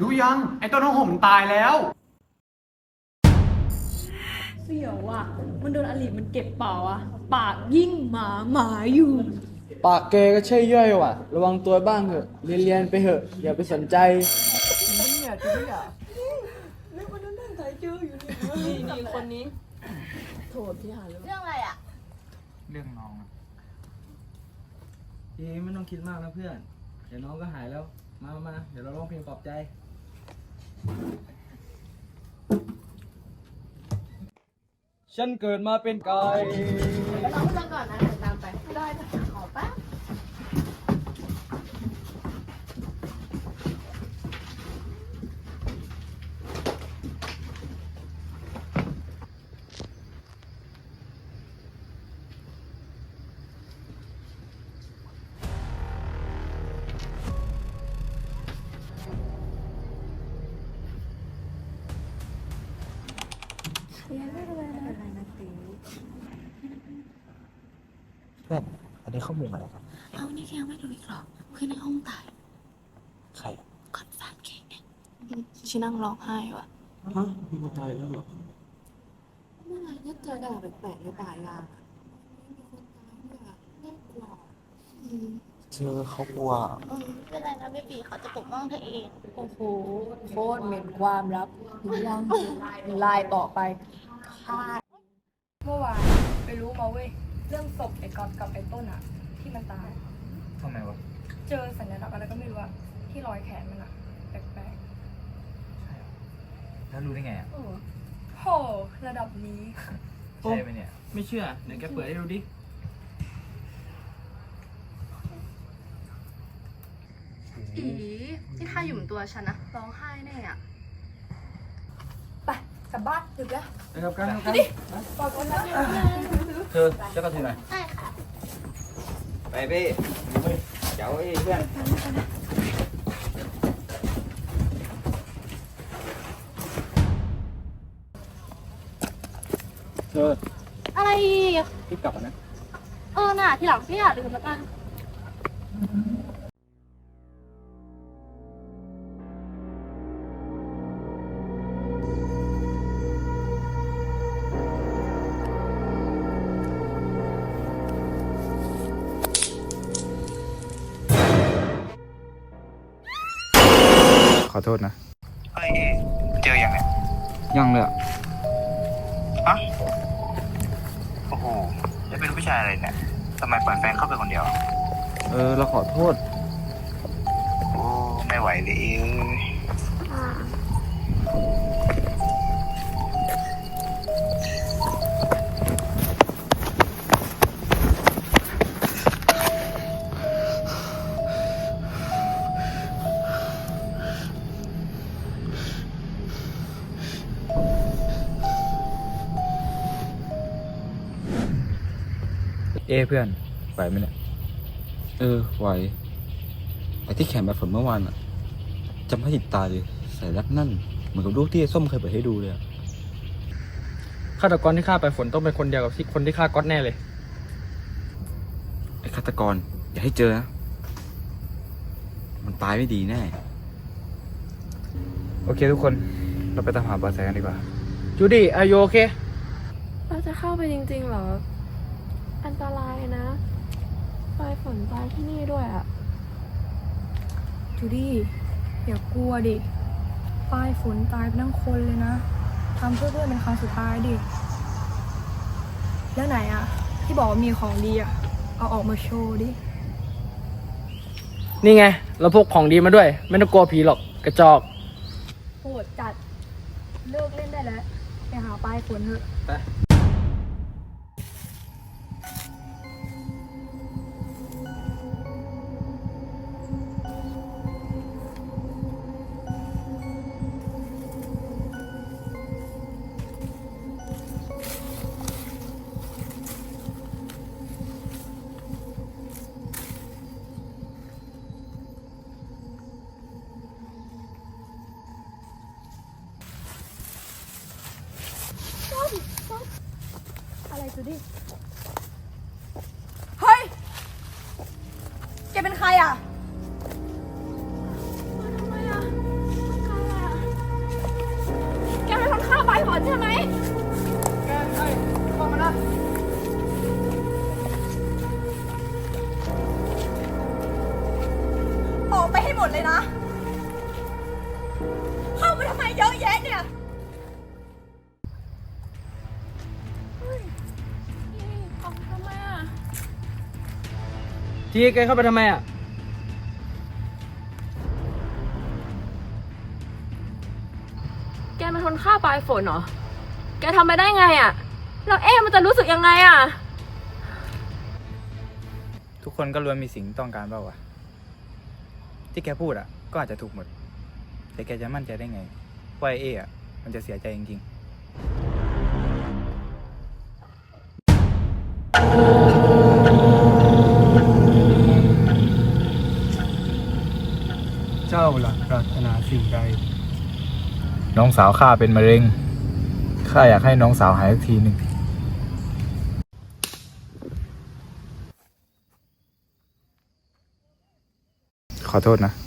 ดูยัง ไอ้ต้นน้องหงมันตายแล้ว เสียวอะ มันโดนอลิมันเก็บเป่าอะ ปากยิ่งหมาหมาอยู่ ปากแกก็ใช่ย่อยว่ะ ระวังตัวบ้างเถอะ เรียนเรียนๆไปเถอะ อย่าไปสนใจนี่นี่คนนี้โทษพี่หาเลยเรื่องอะไรอะ เรื่องน้องอะเอ้ไม่ต้องคิดมากนะเพื่อน เดี๋ยวน้องก็หายแล้ว มามาเดี๋ยวเราร้องเพลงปลอบใจ ฉันเกิดมาเป็นไก่แล้วน้องเพื่อนก่อนนะเดี๋ยวตามไป ไม่ได้นะขอแป๊บ เพื่อนอันนี้ข้อมูลอะไรครับเอานี่แกยังไม่รู้อีกหรอเพื่อนในห้องตายใครก่อนแฟนเค้กเนี่ยชินั่งร้องไห้ว่ะฮะมีคนตายแล้วเหรอเมื่อไหร่จะเจอกันแบบแปลกๆในป่ายางอะมีคนตายด้วยอะน่ากลัวอืมเจอเขากลัวเออไม่เป็นไรนะเบบีเขาจะปกป้องเธอเองโอ้โหโคตรเหม็นความลับยังไล่ต่อไปเมื่อวานไปรู้มาเว้ย เรื่องศพไอ้ก๊อตกับไอ้ต้นอะที่มันตาย ทำไมวะ เจอสัญลักษณ์อะไรก็ไม่รู้อะที่รอยแขนมันอะแปลกแล้วรู้ได้ไงอะๆเออโหระดับนี้ใช่ไหมเนี่ย ไม่เชื่อเดี๋ยวแกเปิดให้ดูดิอีที่ข้าอยู่บนตัวฉันนะร้องไห้แน่อะไปก ลับบ้านดึกแล้วนะครับกันครับปล่อยคนแล้วเธอจะกระถือหน่อยได้ค่ะไปพี่เดี๋ยวไอ้เพื่อนเธออะไรอีกรีบกลับก่อนนะ เออน่ะ ทีหลังพี่อย่าลืมแล้วกัน อโทษนะเฮ้ยเจออย่างเนี้ยยังเลยอะฮะโอ้โหจะเป็นผู้ชายอะไรเนี่ยทำไมปล่อยแฟนเข้าไปคนเดียว เออเราขอโทษ โอ้ ไม่ไหวเลยเอ้ย เอ้เพื่อนไหวไหมเนี่ย เออไหวไอ้ที่แขนแบบฝนเมื่อวานอะจำให้ติดตาเลยใส่รักนั่น เหมือนกับรูปที่ไอ้ส้มเคยเปิดให้ดูเลยอะฆาตกรที่ฆ่าไปฝนต้องเป็นคนเดียวกับที่คนที่ฆ่าก๊อตแน่เลย ไอ้ฆาตกร อย่าให้เจอนะ มันตายไม่ดีแน่ โอเคทุกคน เราไปตามหาเบาะแสกันดีกว่า จูดี้อายุโอเค เราจะเข้าไปจริงๆเหรอ อันตรายนะปลายฝนตายที่นี่ด้วยอะจูดี้อย่ากลัวดิป้ายฝนตายไปทั้งคนเลยนะทำเพื่อเพื่อนเป็นครั้งสุดท้ายดิ แล้วไหนอะที่บอกว่ามีของดีอะเอาออกมาโชว์ดิ นี่ไง เราพกของดีมาด้วย ไม่ต้องกลัวผีหรอกกระจอกโหดจัด เลิกเล่นได้แล้ว ไปหาป้ายฝนเถอะอะไร ดิ เฮ้ย แกเป็นใครอะ มาทมอ่อนคนฆ่ใบหอนใช่ไหม แกเป็นใครเามานะออกไปให้หมดเลยนะ เข้ามาทำไมเยอะแยะเนี่ย ทีแกเข้าไปทำไมอะ แกเป็นคนฆ่าปลายฝนเหรอ แกทำไปได้ไงอะ แล้วเอ๊ะมันจะรู้สึกยังไงอะ ทุกคนก็ล้วนมีสิ่งที่ต้องการเปล่าวะที่แกพูดอะ ก็อาจจะถูกหมด แต่แกจะมั่นใจได้ไงว่าไอ้เอ๊ะอะมันจะเสียใจจริงๆ นาสิ่งใด น้องสาวข้าเป็นมะเร็ง ข้าอยากให้น้องสาวหายสักทีหนึ่ง ขอโทษนะ